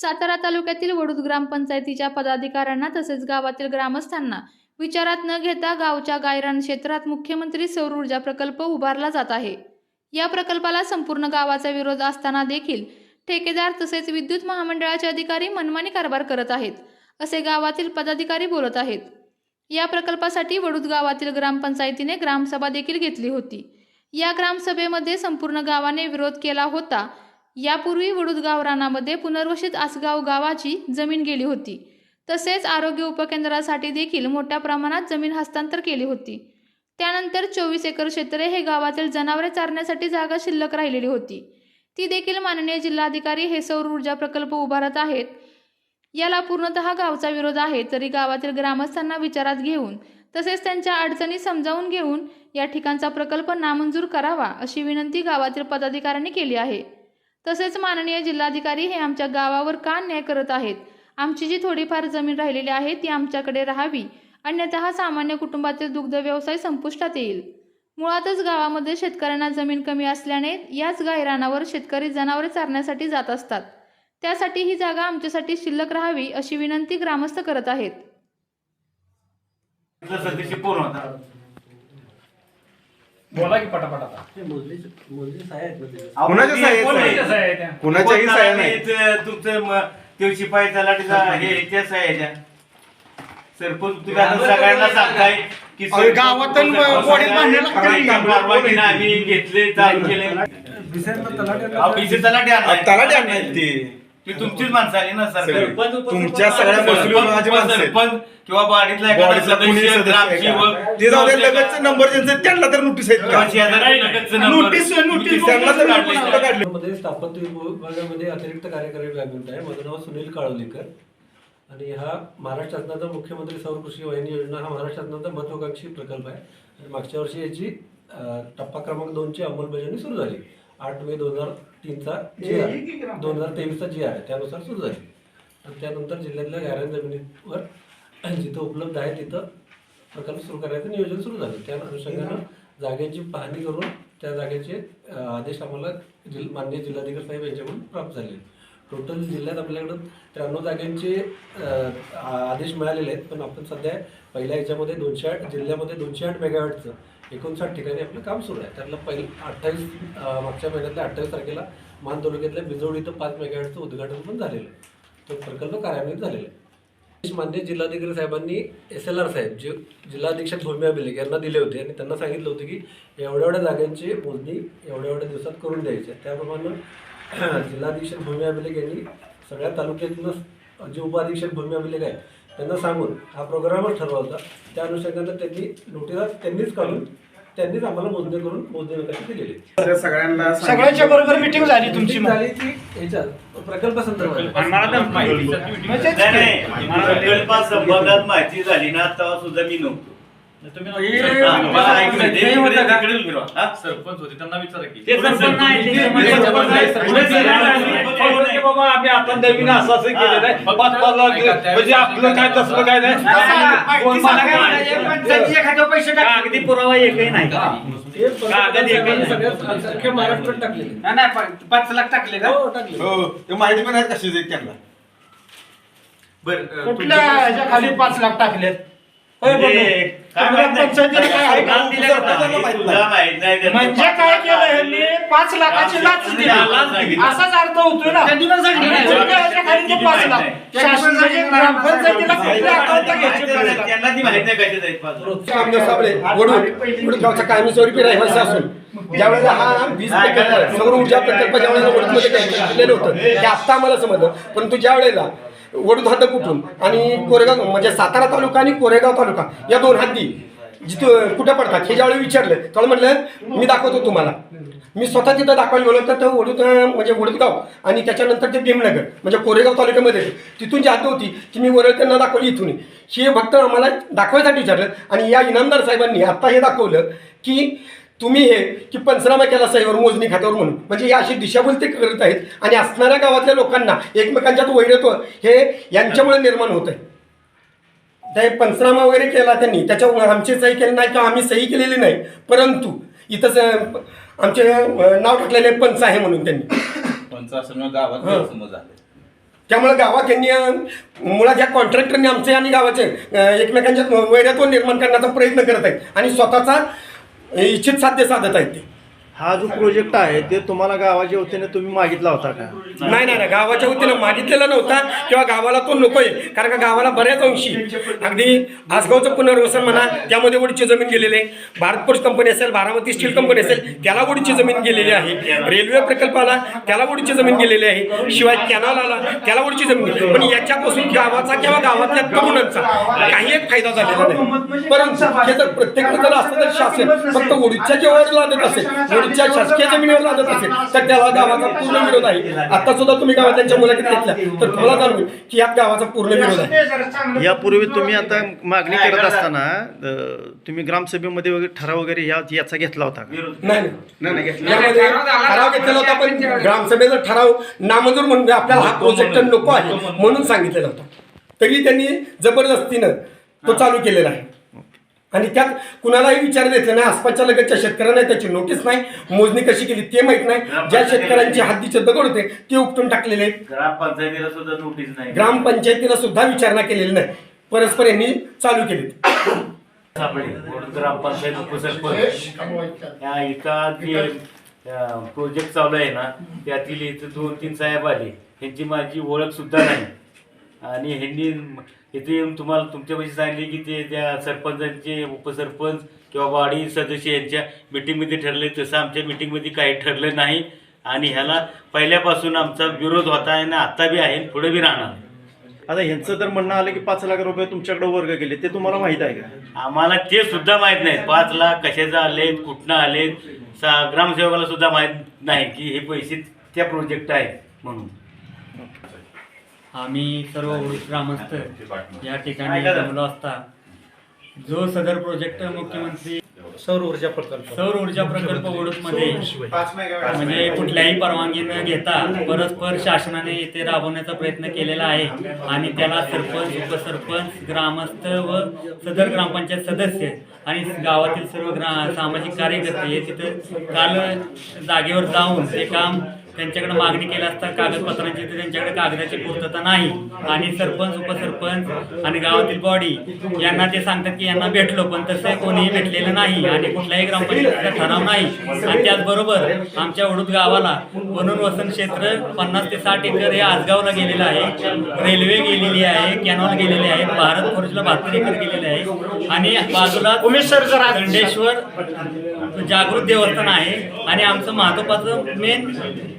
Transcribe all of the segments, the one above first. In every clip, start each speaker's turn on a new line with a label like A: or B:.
A: सातारा तालुक्यातील वडूद ग्रामपंचायतीच्या पदाधिकाऱ्यांना तसेच गावातील ग्रामस्थांना विचारात न घेता गावच्या गायरान क्षेत्रात मुख्यमंत्री सौर ऊर्जा प्रकल्प उभारला जात आहे. या प्रकल्पाला संपूर्ण गावाचा विरोध असताना देखील ठेकेदार तसेच विद्युत महामंडळाचे अधिकारी मनमानी कारभार करत आहेत असे गावातील पदाधिकारी बोलत आहेत. या प्रकल्पासाठी वडूद गावातील ग्रामपंचायतीने ग्रामसभा देखील घेतली होती. या ग्रामसभेमध्ये संपूर्ण गावाने विरोध केला होता यापूर्वी वडुदगाव रानामध्ये पुनर्वसित आसगाव गावाची जमीन गेली होती. तसेच आरोग्य उपकेंद्रासाठी देखील मोठ्या प्रमाणात जमीन हस्तांतर केली होती. त्यानंतर चोवीस एकर क्षेत्रे हे गावातील जनावरे चारण्यासाठी जागा शिल्लक राहिलेली होती. ती देखील माननीय जिल्हाधिकारी हे सौर ऊर्जा प्रकल्प उभारत आहेत. याला पूर्णतः गावचा विरोध आहे तरी गावातील ग्रामस्थांना विचारात घेऊन तसेच त्यांच्या अडचणी समजावून घेऊन या ठिकाणचा प्रकल्प नामंजूर करावा अशी विनंती गावातील पदाधिकाऱ्यांनी केली आहे. तसेच माननीय जिल्हाधिकारी हे आमच्या गावावर का न्याय करत आहेत? आमची जी थोडीफार जमीन राहिलेली आहे ती आमच्याकडे राहावी. अन्यथा सामान्य कुटुंबातील दुग्ध व्यवसाय संपुष्टात येईल. मुळातच गावामध्ये शेतकऱ्यांना जमीन कमी असल्याने याच गायरानावर शेतकरी जनावरे चारण्यासाठी जात असतात. त्यासाठी ही जागा आमच्यासाठी शिल्लक राहावी अशी विनंती ग्रामस्थ करत आहेत.
B: बोला की पटापट आता
C: कुणाच्या साह्यात
B: त्या?
C: कुणाच्याही साह्या
D: नाही, तुमचं म- ते हे त्याच आहे त्या. सरपंच तुम्ही आता सगळ्यांना सांगताय की सरपंच-
C: गावातून
D: आम्ही घेतले चालू केले. अहो, पिसे तलाठी आणलाय.
C: तलाठी आणणार ते
D: तुमचीच माणसं आली ना सरकार?
C: तुमच्या सगळ्या माणसं आहेत.
D: सरपंच किंवा बाडीतला एखादा
C: बॉडीतला कुणी
D: सदस्य
C: सदस्य आहे
D: ग्रामसेवक
C: का? ते जाऊ दे लगतचे नंबर ज्यांचे त्यांना तर नोटीस आहेत का. नोटीस नोटीस
D: त्यांना
C: त्यांना तर
D: काढले.
C: नोटीस कुठं काढली?
E: मध्ये स्थापत्य विभागामध्ये अतिरिक्त कार्यकारी अभियंता आहे. माझं नाव सुनील काळोलीकर. आणि हा महाराष्ट्र शासनाचा मुख्यमंत्री सौर कृषी वाहिनी योजना हा महाराष्ट्र शासनाचा महत्वाकांक्षी प्रकल्प आहे. आणि मागच्या वर्षी याची अं, टप्पा क्रमांक दोनची अंमलबजावणी सुरू झाली. आठ मे दोन हजार तीनचा जी आर. दोन हजार तेवीसचा जी आर आहे. त्यानुसार सुरू झाली. आणि त्यानंतर जिल्ह्यातल्या गायरान जमिनीवर जिथं उपलब्ध आहे तिथं प्रकल्प सुरू करायचं नियोजन सुरू झालं. त्या अनुषंगानं जागेची पाहणी करून त्या जागेचे आदेश आम्हाला जिल माननीय जिल्हाधिकारी साहेब यांच्याकडून प्राप्त झाले. टोटल जिल्ह्यात आपल्याकडं त्र्याण्णव जागांचे आदेश मिळालेले आहेत. पण आपण सध्या पहिल्या याच्यामध्ये दोनशे आठ जिल्ह्यामध्ये दोनशे आठ मेगावॅटचं एकोणसाठ ठिकाणी आपलं काम सुरू आहे. त्यातलं पहिलं अठ्ठावीस मागच्या महिन्यातल्या अठ्ठावीस तारखेला मान तालुक्यातल्या बिजोड इथं पाच मेगावॅटचं उद्घाटन पण झालेलं आहे. तो प्रकल्प कार्यान्वित झालेला आहे. मान्य जिल्हाधिकारी साहेबांनी एस एल आर साहेब जे जिल्हा अधीक्षक भूमी अभिलेख यांना दिले होते आणि त्यांना सांगितलं होतं की एवढ्या एवढ्या जागांची मोजणी एवढ्या एवढ्या दिवसात करून द्यायची त्याप्रमाणे जिल्हा अधीक्षक भूमी अभिलेख यांनी सगळ्या तालुक्यातनं जे उपाधीक्षक भूमी अभिलेख आहेत त्यांना सांगून हा प्रोग्रामच ठरवला होता. त्या अनुषंगानं त्यांनी नोटिसा त्यांनीच काढून त्यांनीच आम्हाला मोजणी करून मोजणी नकाशे दिलेले
C: सगळ्यांना
B: सगळ्यांच्या बरोबर मिटिंग झाली तुमची.
E: झाली ती ह्याच्या प्रकल्प संदर्भात.
B: आणि मला तर माहिती
D: नाही नाही प्रकल्पासंबंधात माहिती झाली ना तेव्हा सुद्धा मी नव्हतो. मला ऐकलं. ते इकडे- तिकडे फिरवा.
F: सरपंच होते त्यांना विचारा की.
B: ते सरपंच नाही, ते म्हणजे सरपंच नाही, सरपंच नाही. की बाबा आम्ही आपण नवीन असं असं केलेलं आहे. पाच पाच लाख म्हणजे आपलं काय तसलं काय नाही. दोन
G: मला काय
B: लाख-
G: म्हणायचं, पंचायतीच्या खात्यावर पैसे टाक.
B: कागदी पुरावा एकही नाही.
E: हे.
B: कागद एकही नाही.
E: सगळ्यात अख्ख्या महाराष्ट्रात टाकलेले.
G: नाही, नाही, पा- पाच लाख टाकले का?
E: हो टाकले.
C: हो ते माहिती पण आहेत कशी देत त्यांना?
D: बरं, अं,
B: कुठल्या ह्याच्या खाली पाच लाख टाकलेत?
D: म्हणजे
B: बघू.
D: काय
B: तुम्हाला
D: माहीत नाही.
B: पंचायतीने काय आहे
D: दिलं का?
C: माहीत नाही.
B: म्हणजे काय
D: लाख
B: केलं. ह्यांनी? पाच लाखाची लाच दिली.
D: लाच दिली.
B: असाच अर्थ होतोय ना. खाली ते पाच लाख? म्हणजे ग्रामपंचायतीला कुठल्या अकाउंटला घ्यायचे पाच लाख?
D: त्यांना ती माहीत नाही कशात आहेत पाच लाख.
H: रामदेव साबळे वडूद वडूद गावचा कायमी स्वरूपी रहिवासी असून ज्यावेळेला हा वीज प्रकल्प सौर ऊर्जा प्रकल्प ज्यावेळेला केलेलं होतं ते आत्ता आम्हाला समजलं. परंतु ज्या वेळेला हद्द कुठून? आणि कोरेगाव म्हणजे सातारा तालुका आणि कोरेगाव तालुका या दोन हद्दी जिथं कुठं पडतात हे ज्यावेळी विचारलं त्यावेळी म्हटलं मी दाखवतो तुम्हाला. मी स्वतः तिथं दाखवायला गेलो तर तो वडूद म्हणजे वडुदगाव आणि त्याच्यानंतर ते भीमनगर म्हणजे कोरेगाव तालुक्यामध्ये तिथून जी हद्द होती ती मी वरळ त्यांना दाखवली इथून. हे फक्त आम्हाला दाखवायसाठी विचारलं आणि या इनामदार साहेबांनी आत्ता हे दाखवलं की तुम्ही हे की पंचनामा केला साहेबर मोजणी खात्यावर म्हणून. म्हणजे हे अशी दिशाभूल ते करत आहेत. आणि असणाऱ्या गावातल्या लोकांना एकमेकांच्यात वैरत्व हे यांच्यामुळे निर्माण होत आहे ते पंचनामा वगैरे केला त्यांनी त्याच्यावर आमची सही केली नाही किंवा आम्ही सही केलेली नाही. परंतु इथंच आमचे नाव टाकलेले पंच आहे म्हणून त्यांनी.
F: पंच असल्यामुळे गावात झाले.
H: त्यामुळे गावात यांनी अं, मुळात या कॉन्ट्रॅक्टरने आमचे आणि गावाचे एकमेकांच्या वैरत्व निर्माण करण्याचा प्रयत्न करत आहेत. आणि स्वतःचा इच्छित साध्य साधत आहेत ते
F: हा जो प्रोजेक्ट आहे ते तुम्हाला गावाच्या वतीने तुम्ही मागितला होता का?
H: नाही नाही नाही. गावाच्या वतीनं मागितलेला नव्हता किंवा गावाला तो नकोय. कारण का गावाला बऱ्याच अंशी. अगदी आसगावचं पुनर्वसन म्हणा त्यामध्ये ओढीची जमीन गेलेली आहे. भारत कंपनी असेल बारामती स्टील कंपनी असेल त्याला ओढीची जमीन गेलेली आहे. रेल्वे प्रकल्पाला त्याला ओढीची जमीन गेलेली आहे. शिवाय कॅनालाला आला त्याला ओढीची जमीन गेली पण याच्यापासून गावाचा किंवा गावातल्या तरुणांचा काही एक फायदा झालेला नाही. परंतु हे जर प्रत्येक जर असतं तर शासन फक्त ओढीच्या जेव्हा लादत असेल ओढीच्या शासकीय जमिनीवर लादत असेल तर त्याला गावाचा पूर्ण विरोध आहे. आता सुद्धा तुम्ही गावात त्यांच्या मुलाखत घेतल्या तर तुम्हाला जाणवेल की यात गावाचा पूर्ण विरोध आहे.
F: यापूर्वी तुम्ही आता मागणी करत असताना तुम्ही ग्रामसभेमध्ये वगैरे ठराव वगैरे या याचा घेतला होता का?
H: नाही नाही. ठराव घेतलेला होता पण ग्रामसभेचा ठराव नामंजूर म्हणून आपल्याला हा प्रोजेक्ट नको आहे म्हणून सांगितलेला होता. तरी त्यांनी जबरदस्तीनं तो चालू केलेला आहे. आणि त्यात कुणालाही विचार देतले नाही. आसपासच्या लगतच्या शेतकऱ्यांना त्याची नोटीस नाही. मोजणी कशी केली ते माहीत नाही. ज्या शेतकऱ्यांची हद्दीचे दगड होते ते उपटून टाकलेले आहेत.
D: ग्रामपंचायतीला सुद्धा नोटीस नाही.
H: ग्रामपंचायतीला सुद्धा विचारणा केलेली नाही. परस्पर यांनी चालू केली.
D: ग्रामपंचायत उपसरपंच. या एका जे प्रोजेक्ट चालू आहे ना त्यातील इथं दोन तीन साहेब आले. ह्यांची माझी ओळख सुद्धा नाही. आणि ह्यांनी इथे येऊन तुम्हाला तुमच्यापाशी सांगितले की ते त्या सरपंचांचे उपसरपंच किंवा वाडी सदस्य यांच्या मिटिंगमध्ये ठरले तसं आमच्या मिटिंगमध्ये काही ठरलं नाही. आणि ह्याला पहिल्यापासून आमचा विरोध होता आणि आता बी आहे पुढे बी राहणार.
F: आता ह्यांचं तर म्हणणं आलं की पाच लाख रुपये तुमच्याकडे वर्ग केले ते तुम्हाला माहीत आहे का?
D: आम्हाला ते सुद्धा माहीत नाही पाच लाख कशाचे आलेत कुठनं आलेत? सा- ग्रामसेवकाला सुद्धा माहीत नाही की हे पैसे त्या प्रोजेक्ट आहेत म्हणून.
I: आम्ही सर्व ग्रामस्थ या ठिकाणी जमलो असता. जो सदर प्रोजेक्ट मुख्यमंत्री
E: सौर ऊर्जा प्रकल्प.
I: सौर ऊर्जा प्रकल्प ओढूमध्ये म्हणजे कुठल्याही परवानगी न घेता परस्पर शासनाने येथे राबवण्याचा प्रयत्न केलेला आहे. आणि त्याला सरपंच उपसरपंच ग्रामस्थ व सदर ग्रामपंचायत सदस्य आणि गावातील सर्व ग्रा सामाजिक कार्यकर्ते हे तिथं काल जागेवर जाऊन ते काम त्यांच्याकडे मागणी केली असता कागदपत्रांची तर त्यांच्याकडे कागदाची पूर्तता नाही. आणि सरपंच उपसरपंच आणि गावातील बॉडी यांना ते सांगतात की यांना भेटलो पण तसं कोणीही भेटलेलं नाही आणि कुठल्याही ग्रामपंचायतीचा ठराव नाही. आणि त्याचबरोबर आमच्या वडूद गावाला वनून वसन क्षेत्र पन्नास ते साठ एकर हे आजगावला गेलेलं आहे. रेल्वे गेलेली आहे कॅनॉल गेलेले आहेत भारत फोर्सला बहात्तर एकर गेलेले आहे. आणि बाजूला दंडेश्वर जागृत देवस्थान आहे. आणि आमचं महत्वाचं मेन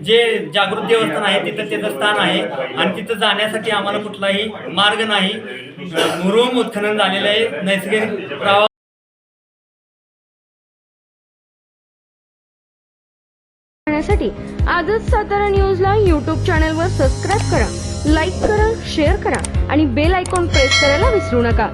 I: जे जागृत देवस्थान आहे तिथं त्याचं स्थान आहे. आणि तिथं जाण्यासाठी आम्हाला कुठलाही मार्ग नाही. मुरुम उत्खनन झालेलं आहे. नैसर्गिक
J: प्रवाहसाठी आजच सातारा न्यूजला यूट्यूब चॅनलवर सबस्क्राईब करा लाईक करा शेअर करा आणि बेल आयकॉन प्रेस करायला विसरू नका.